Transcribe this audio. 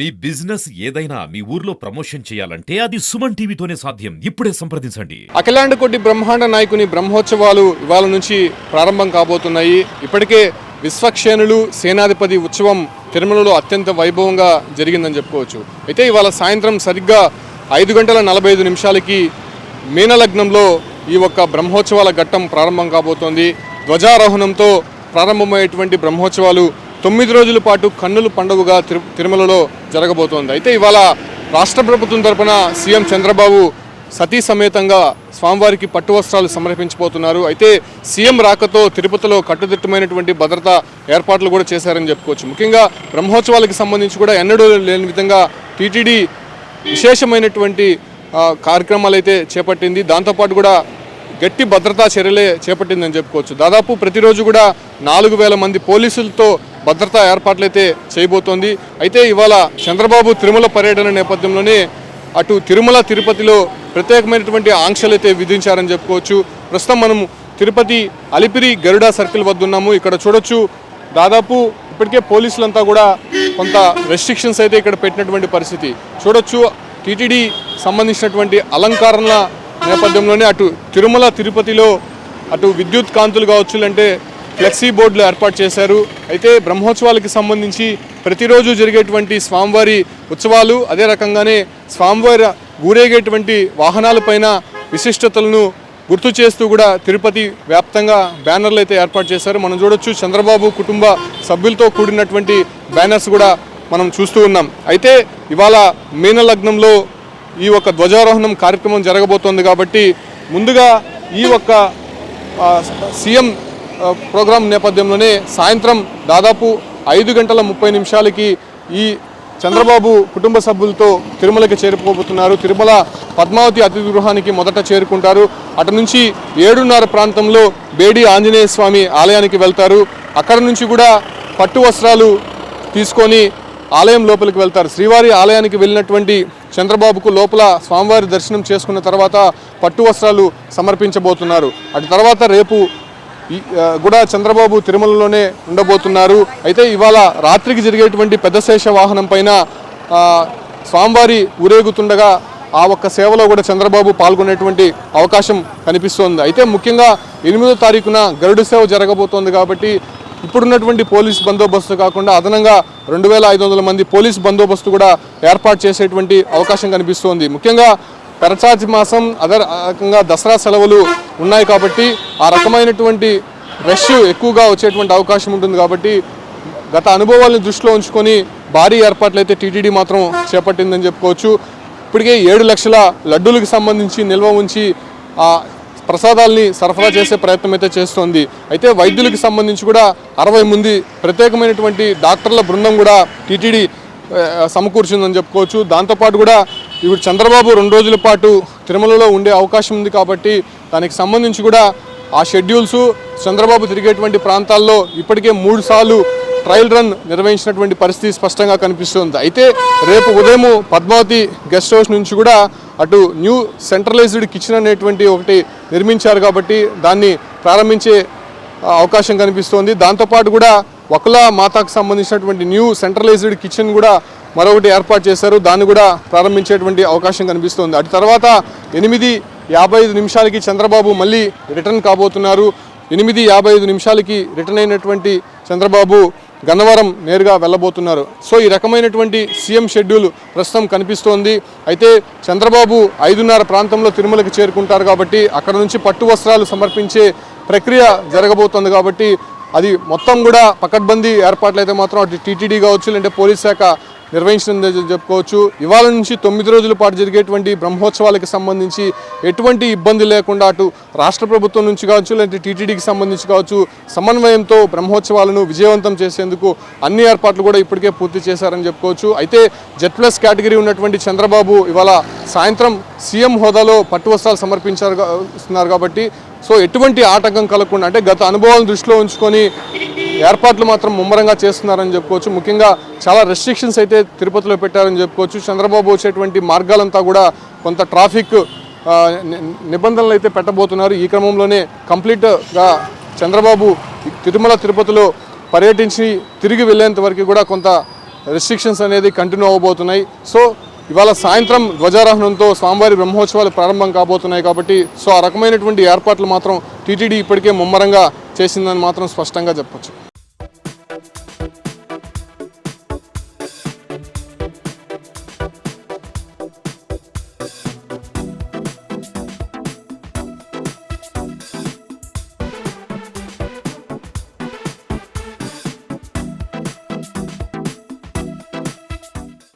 మీ business ఏదైనా మీ ఊర్లో promotion చేయాలంటే అది సుమన్ టీవీతోనే సాధ్యం. ఇప్పుడే సంప్రదించండి. అఖిలాండ కొట్టి బ్రహ్మాండ నాయకుని బ్రహ్మోత్సవాలు ఇవాళ నుంచి ప్రారంభం కాబోతున్నాయి. ఇప్పటికే విశ్వక్షేణులు సేనాధిపతి ఉత్సవం తిరుమలలో అత్యంత వైభవంగా జరిగిందని చెప్పుకోవచ్చు. అయితే ఇవాళ సాయంత్రం సరిగ్గా ఐదు గంటల నలభై ఐదు నిమిషాలకి మీనలగ్నంలో ఈ ఒక్క బ్రహ్మోత్సవాల ఘట్టం ప్రారంభం కాబోతోంది. ధ్వజారోహణంతో ప్రారంభమయ్యేటువంటి బ్రహ్మోత్సవాలు తొమ్మిది రోజుల పాటు కన్నుల పండుగగా తిరు తిరుమలలో జరగబోతోంది. అయితే ఇవాళ రాష్ట్ర ప్రభుత్వం తరపున సీఎం చంద్రబాబు సతీ సమేతంగా స్వామివారికి పట్టు వస్త్రాలు సమర్పించబోతున్నారు. అయితే సీఎం రాకతో తిరుపతిలో కట్టుదిట్టమైనటువంటి భద్రతా ఏర్పాట్లు కూడా చేశారని చెప్పుకోవచ్చు. ముఖ్యంగా బ్రహ్మోత్సవాలకు సంబంధించి కూడా ఎన్నడూ లేని విధంగా టీటీడీ విశేషమైనటువంటి కార్యక్రమాలు అయితే చేపట్టింది. దాంతోపాటు కూడా గట్టి భద్రతా చర్యలే చేపట్టిందని చెప్పుకోవచ్చు. దాదాపు ప్రతిరోజు కూడా నాలుగు వేల మంది పోలీసులతో భద్రతా ఏర్పాట్లయితే చేయబోతోంది. అయితే ఇవాళ చంద్రబాబు తిరుమల పర్యటన నేపథ్యంలోనే అటు తిరుమల తిరుపతిలో ప్రత్యేకమైనటువంటి ఆంక్షలు అయితే విధించారని చెప్పుకోవచ్చు. ప్రస్తుతం మనం తిరుపతి అలిపిరి గరుడా సర్కిల్ వద్ద ఉన్నాము ఇక్కడ చూడొచ్చు దాదాపు ఇప్పటికే పోలీసులంతా కూడా కొంత రెస్ట్రిక్షన్స్ అయితే ఇక్కడ పెట్టినటువంటి పరిస్థితి. చూడొచ్చు టీటీడీ సంబంధించినటువంటి అలంకరణల నేపథ్యంలోనే అటు తిరుమల తిరుపతిలో అటు విద్యుత్ కాంతులు కావచ్చు అంటే ఫ్లెక్సీ బోర్డులు ఏర్పాటు చేశారు. అయితే బ్రహ్మోత్సవాలకి సంబంధించి ప్రతిరోజు జరిగేటువంటి స్వామివారి ఉత్సవాలు అదే రకంగానే స్వామివారి ఊరేగేటువంటి వాహనాలపైన విశిష్టతలను గుర్తు చేస్తూ కూడా తిరుపతి వ్యాప్తంగా బ్యానర్లు అయితే ఏర్పాటు చేశారు. మనం చూడొచ్చు చంద్రబాబు కుటుంబ సభ్యులతో కూడినటువంటి బ్యానర్స్ కూడా మనం చూస్తూ ఉన్నాం. అయితే ఇవాళ మీనలగ్నంలో ఈ ఒక ధ్వజారోహణం కార్యక్రమం జరగబోతోంది కాబట్టి ముందుగా ఈ ఒక్క సీఎం ప్రోగ్రాం నేపథ్యంలోనే సాయంత్రం దాదాపు ఐదు గంటల ముప్పై నిమిషాలకి ఈ చంద్రబాబు కుటుంబ సభ్యులతో తిరుమలకి చేరుకోబోతున్నారు. తిరుమల పద్మావతి అతిథి గృహానికి మొదట చేరుకుంటారు. అటు నుంచి ఏడున్నర ప్రాంతంలో బేడి ఆంజనేయ స్వామి ఆలయానికి వెళ్తారు. అక్కడ నుంచి కూడా పట్టు వస్త్రాలు తీసుకొని ఆలయం లోపలికి వెళ్తారు. శ్రీవారి ఆలయానికి వెళ్ళినటువంటి చంద్రబాబుకు లోపల స్వామివారి దర్శనం చేసుకున్న తర్వాత పట్టు వస్త్రాలు సమర్పించబోతున్నారు. అటు తర్వాత రేపు కూడా చంద్రబాబు తిరుమలలోనే ఉండబోతున్నారు. అయితే ఇవాళ రాత్రికి జరిగేటువంటి పెద్ద శేష వాహనం పైన స్వామివారి ఊరేగుతుండగా ఆ ఒక్క సేవలో కూడా చంద్రబాబు పాల్గొనేటువంటి అవకాశం కనిపిస్తోంది. అయితే ముఖ్యంగా ఎనిమిదో తారీఖున గరుడు సేవ జరగబోతోంది కాబట్టి ఇప్పుడున్నటువంటి పోలీస్ బందోబస్తు కాకుండా అదనంగా రెండు వేల ఐదు వందల మంది పోలీస్ బందోబస్తు కూడా ఏర్పాటు చేసేటువంటి అవకాశం కనిపిస్తోంది. ముఖ్యంగా పెరచాచి మాసం అదే రకంగా దసరా సెలవులు ఉన్నాయి కాబట్టి ఆ రకమైనటువంటి రష్ ఎక్కువగా వచ్చేటువంటి అవకాశం ఉంటుంది కాబట్టి గత అనుభవాలను దృష్టిలో ఉంచుకొని భారీ ఏర్పాట్లు అయితే టీటీడీ మాత్రం చేపట్టిందని చెప్పుకోవచ్చు. ఇప్పటికే ఏడు లక్షల లడ్డూలకు సంబంధించి నిల్వ ఉంచి ఆ ప్రసాదాల్ని సరఫరా చేసే ప్రయత్నం అయితే చేస్తోంది. అయితే వైద్యులకు సంబంధించి కూడా అరవై మంది ప్రత్యేకమైనటువంటి డాక్టర్ల బృందం కూడా టీటీడీ సమకూర్చిందని చెప్పుకోవచ్చు. దాంతోపాటు కూడా ఇప్పుడు చంద్రబాబు రెండు రోజుల పాటు తిరుమలలో ఉండే అవకాశం ఉంది కాబట్టి దానికి సంబంధించి కూడా ఆ షెడ్యూల్స్ చంద్రబాబు తిరిగేటువంటి ప్రాంతాల్లో ఇప్పటికే మూడు సార్లు ట్రయల్ రన్ నిర్వహించినటువంటి పరిస్థితి స్పష్టంగా కనిపిస్తుంది. అయితే రేపు ఉదయం పద్మావతి గెస్ట్ హౌస్ నుంచి కూడా అటు న్యూ సెంట్రలైజ్డ్ కిచెన్ అనేటువంటి ఒకటి నిర్మించారు కాబట్టి దాన్ని ప్రారంభించే అవకాశం కనిపిస్తోంది. దాంతోపాటు కూడా ఒకలా మాతాకు సంబంధించినటువంటి న్యూ సెంట్రలైజ్డ్ కిచెన్ కూడా మరొకటి ఏర్పాటు చేశారు. దాన్ని కూడా ప్రారంభించేటువంటి అవకాశం కనిపిస్తోంది. అటు తర్వాత ఎనిమిది యాభై ఐదు నిమిషాలకి చంద్రబాబు మళ్ళీ రిటర్న్ కాబోతున్నారు. ఎనిమిది యాభై ఐదు నిమిషాలకి రిటర్న్ అయినటువంటి చంద్రబాబు గన్నవరం నేరుగా వెళ్ళబోతున్నారు. సో ఈ రకమైనటువంటి సీఎం షెడ్యూల్ ప్రస్తుతం కనిపిస్తోంది. అయితే చంద్రబాబు ఐదున్నర ప్రాంతంలో తిరుమలకి చేరుకుంటారు కాబట్టి అక్కడ నుంచి పట్టు వస్త్రాలు సమర్పించే ప్రక్రియ జరగబోతోంది కాబట్టి అది మొత్తం కూడా పకడ్బందీ ఏర్పాట్లు అయితే మాత్రం అటు టీటీడీ కావచ్చు లేదంటే పోలీస్ శాఖ నిర్వహించిందని చెప్పుకోవచ్చు. ఇవాళ నుంచి తొమ్మిది రోజుల పాటు జరిగేటువంటి బ్రహ్మోత్సవాలకు సంబంధించి ఎటువంటి ఇబ్బంది లేకుండా అటు రాష్ట్ర ప్రభుత్వం నుంచి కావచ్చు లేదంటే టీటీడీకి సంబంధించి కావచ్చు సమన్వయంతో బ్రహ్మోత్సవాలను విజయవంతం చేసేందుకు అన్ని ఏర్పాట్లు కూడా ఇప్పటికే పూర్తి చేశారని చెప్పుకోవచ్చు. అయితే జెడ్ ప్లస్ కేటగిరీ ఉన్నటువంటి చంద్రబాబు ఇవాళ సాయంత్రం సీఎం హోదాలో పట్టు వస్త్రాలు సమర్పించారు కాబట్టి సో ఎటువంటి ఆటంకం కలగకుండా అంటే గత అనుభవాలను దృష్టిలో ఉంచుకొని ఏర్పాట్లు మాత్రం ముమ్మరంగా చేస్తున్నారని చెప్పుకోవచ్చు. ముఖ్యంగా చాలా రెస్ట్రిక్షన్స్ అయితే తిరుపతిలో పెట్టారని చెప్పుకోవచ్చు. చంద్రబాబు వచ్చేటువంటి మార్గాలంతా కూడా కొంత ట్రాఫిక్ నిబంధనలు అయితే పెట్టబోతున్నారు. ఈ క్రమంలోనే కంప్లీట్గా చంద్రబాబు తిరుమల తిరుపతిలో పర్యటించి తిరిగి వెళ్ళేంత వరకు కూడా కొంత రెస్ట్రిక్షన్స్ అనేది కంటిన్యూ అవ్వబోతున్నాయి సో ఇవాళ సాయంత్రం ధ్వజారోహణంతో స్వామివారి బ్రహ్మోత్సవాలు ప్రారంభం కాబోతున్నాయి కాబట్టి సో ఆ రకమైనటువంటి ఏర్పాట్లు మాత్రం టీటీడీ ఇప్పటికే ముమ్మరంగా చేసిందని మాత్రం స్పష్టంగా చెప్పచ్చు.